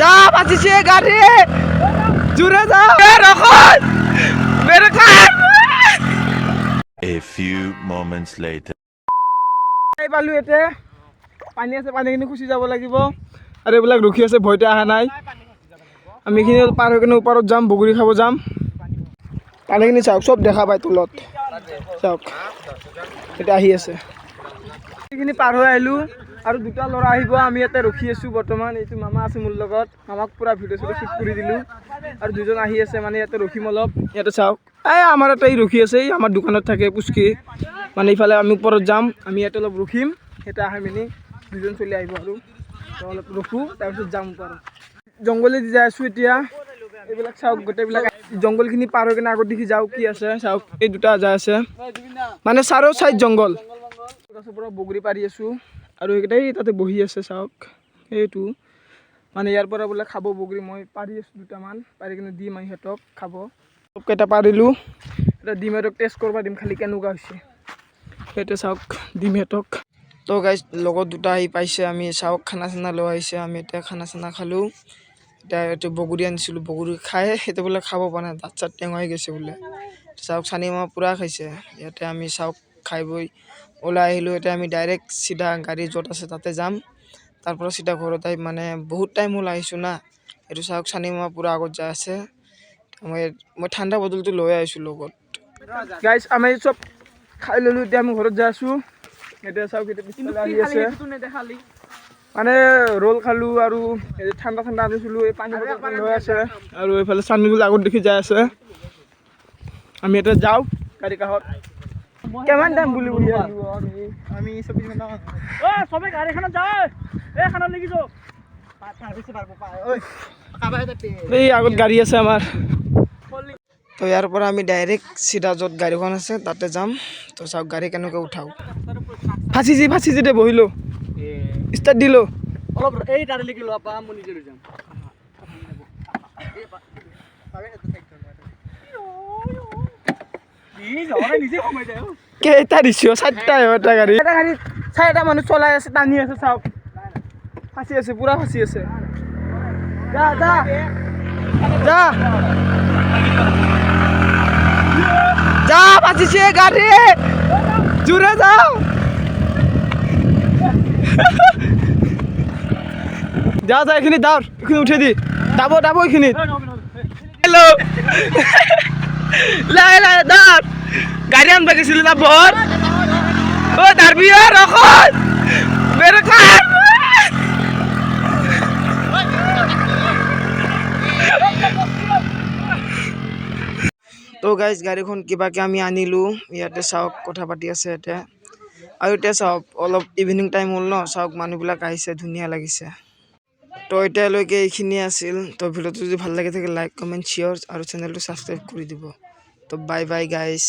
যা বাঁচিছে গাড়ি। জুড়ে যা। রখন মেরে খান A few moments later. এই পালো ইয়াতে পানী আছে পানীখিনি খুচি যাব লাগিব। আৰু এইবিলাক ৰখি আছে ভয়তে অহা নাই। আমি এইখিনি পাৰ হৈ কিনে ওপৰত যাম বগৰী খাব যাম। পানীখিনি চাওক চব দেখা পায় তলত। চাওক। এতিয়া আহি আছে। এইখিনি পাৰ হৈ আহিলোঁ। আৰু দুটা ল'ৰা আহিব, আমি ইয়াতে ৰখি আছোঁ বৰ্তমান। এইটো মামা আছে মোৰ লগত। মামাক পূৰা ভিডিঅ' চিডিঅ' শ্বুট কৰি দিলোঁ। আৰু দুজন আহি আছে মানে ইয়াতে ৰখিম অলপ। ইয়াতে চাওক। এই আমাৰ ইয়াতে ই ৰখি আছে আমাৰ দোকানত থাকে পুচকি। মানে ইফালে আমি ওপৰত যাম, আমি ইয়াতে অলপ ৰখিম। সেইটো আহি মেলি দুজন চলি আহিব আৰু। অলপ ৰখোঁ, তাৰপিছত যাম ওপৰত। জংঘলেদি যাই আছোঁ এতিয়া। এইবিলাক চাওক, গোটেইবিলাক। জংঘলখিনি পাৰ হৈ কিনে আগত দেখি যাওক কি আছে। চাওক, এই দুটা যাই আছে। মানে চাৰো চাইড জংঘল। গছৰ পৰা বগৰী পাৰি আছোঁ। আৰু সেইকেইটাই তাতে বহি আছে, চাওক। সেইটো। মানে ইয়াৰ পৰা বোলে খাব বগৰী, মই পাৰি আছোঁ দুটামান। পাৰি কিনে দিম আৰু সিহঁতক খাব। চবকেইটা পাৰিলোঁ। এতিয়া দিম সিহঁতক টেষ্ট কৰিব দিম, খালি কেনেকুৱা হৈছে। সেইটো চাওক, দিম সিহঁতক। তো গাইজ লগত দুটা আহি পাইছে, আমি চাওক খানা চানা লৈ আহিছে। আমি এতিয়া খানা চানা খালোঁ। এতিয়া এইটো বগৰী আনিছিলোঁ, বগৰী খাই সেইটো বোলে খাব পৰা নাই দাঁত চাত টেঙাই গৈছে বোলে। চাওক, চানি মামা পূৰা খাইছে। ইয়াতে আমি চাওক খাই বৈ ওলাই আহিলোঁ এতিয়া আমি ডাইৰেক্ট চিধা গাড়ী য'ত আছে তাতে যাম। তাৰ পৰা চিধা ঘৰত আহি মানে বহুত টাইম হ'ল আহিছোঁ না। এইটো চাওক চানি মামা পূৰা আগত যাই আছে। মই মই ঠাণ্ডা বটলটো লৈ আহিছোঁ লগত। গাইজ আমি চব খাই ল'লোঁ এতিয়া আমি ঘৰত যাই আছোঁ। এতিয়া চাওক এতিয়া পিছফালে আহি আছে। মানে ৰোল খালোঁ আৰু ঠাণ্ডা ঠাণ্ডা আনিছিলোঁ এই পানী বটল লৈ আছে। আৰু এইফালে চান্দিগুল আগত দেখি যাই আছে। আমি এতিয়া যাওঁ গাড়ী কাষত। কিমান টাইম বুলি বুলি আমি চৌবিছ ঘণ্টা সবে গাড়ীখনত যায় এই খানত লাগি যাওঁ এই আগত গাড়ী আছে আমাৰ তো ইয়াৰ পৰা আমি ডাইৰেক্ট চিধা য'ত গাড়ীখন আছে তাতে যাম তো চাওক গাড়ী কেনেকৈ উঠাওঁ ফাঁচিছি ফাঁচিছি দে বহিলোঁ ষ্টাৰ্ট দিলোঁ অলপ এই তাৰে লাগি লোৱা পা মই নিজে লৈ যাম কেইটা দিছোঁ চাৰিটা এটা গাড়ী। এটা গাড়ীত চাৰিটা মানুহ চলাই আছে টানি আছে চাওক। ফাঁচি আছে পূৰা ফাঁচি আছে। যা যা। যা। যা ফাঁচিছে গাড়ী। জোৰে যাও। যা যা এইখিনি দাৰ এইখিনি উঠাই দি। দাব দাব এইখিনিত। হেল্ল' দাৰ গাড়ী আনবা গৈছিলো না মেরে খান তো গাইজ গাড়ীখন কিবাকে আমি আনিলোঁ। ইয়াতে চাওক, কথা পাতি আছে এতিয়া আৰু এতিয়া চাওক, অলপ ইভিনিং টাইম হ'ল ন, চাওক, মানুহবিলাক আহিছে, ধুনীয়া লাগিছে। তো এতিয়ালৈকে এইখিনিয়ে আছিল। তো ভিডিঅ'টো যদি ভালো লাগি থাকে লাইক কমেণ্ট শ্বেয়াৰ আৰু চেনেলটো ছাবস্ক্ৰাইব কৰি দিব। তো বাই বাই গাইজ